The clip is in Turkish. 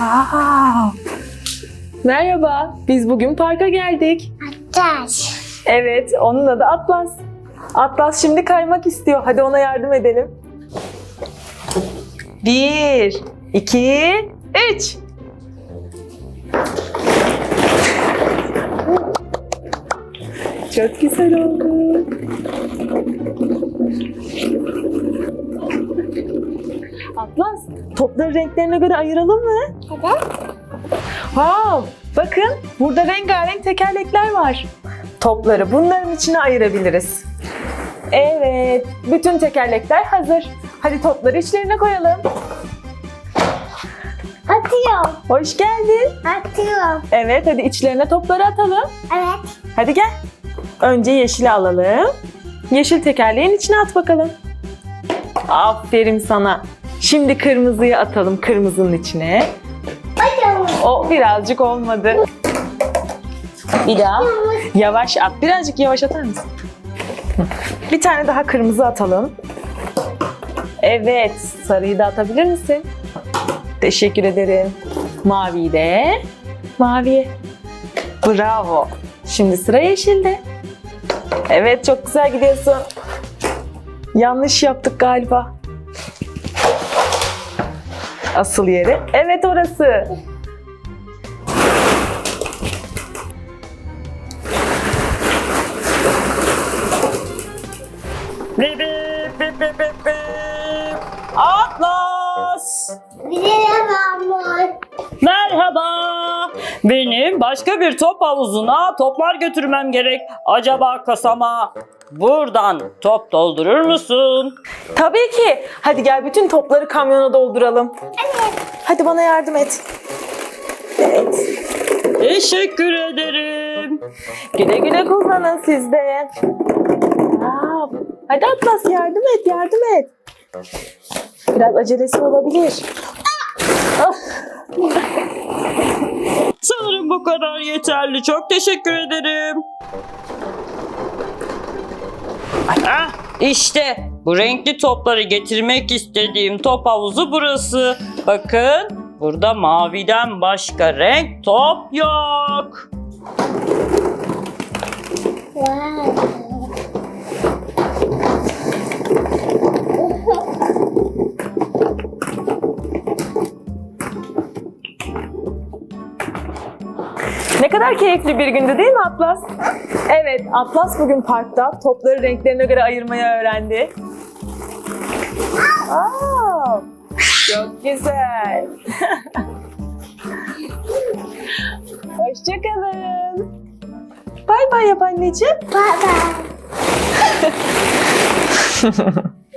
Aa. Merhaba, biz bugün parka geldik. Taş. Evet, onun adı Atlas. Atlas şimdi kaymak istiyor. Hadi ona yardım edelim. Bir, iki, üç. Çok güzel oldu. Atlas, topları renklerine göre ayıralım mı? Hadi. Wow! Bakın burada rengarenk tekerlekler var. Topları bunların içine ayırabiliriz. Evet, bütün tekerlekler hazır. Hadi topları içlerine koyalım. Atıyorum. Hoş geldin. Atıyorum. Evet, hadi içlerine topları atalım. Evet. Hadi gel. Önce yeşili alalım. Yeşil tekerleğin içine at bakalım. Aferin sana. Şimdi kırmızıyı atalım kırmızının içine. O birazcık olmadı. Bir daha. Yavaş at. Birazcık yavaş atar mısın? Bir tane daha kırmızı atalım. Evet. Sarıyı da atabilir misin? Teşekkür ederim. Maviyi de. Maviye. Bravo. Şimdi sıra yeşilde. Evet çok güzel gidiyorsun. Yanlış yaptık galiba. Asıl yeri. Evet orası. Bip bip bip bip bip. Benim başka bir top havuzuna toplar götürmem gerek. Acaba kasama buradan top doldurur musun? Tabii ki. Hadi gel bütün topları kamyona dolduralım. Hadi bana yardım et. Evet. Teşekkür ederim. Güle güle kullanın siz de. Aa, hadi Atlas yardım et, yardım et. Biraz acelesi olabilir. Ah, bu kadar yeterli. Çok teşekkür ederim. Ah, işte bu renkli topları getirmek istediğim top havuzu burası. Bakın burada maviden başka renk top yok. Wow. Ne kadar keyifli bir gündü değil mi Atlas? Evet, Atlas bugün parkta topları renklerine göre ayırmayı öğrendi. Aa, çok güzel. Hoşçakalın. Bay bay yap anneciğim. Bye bye.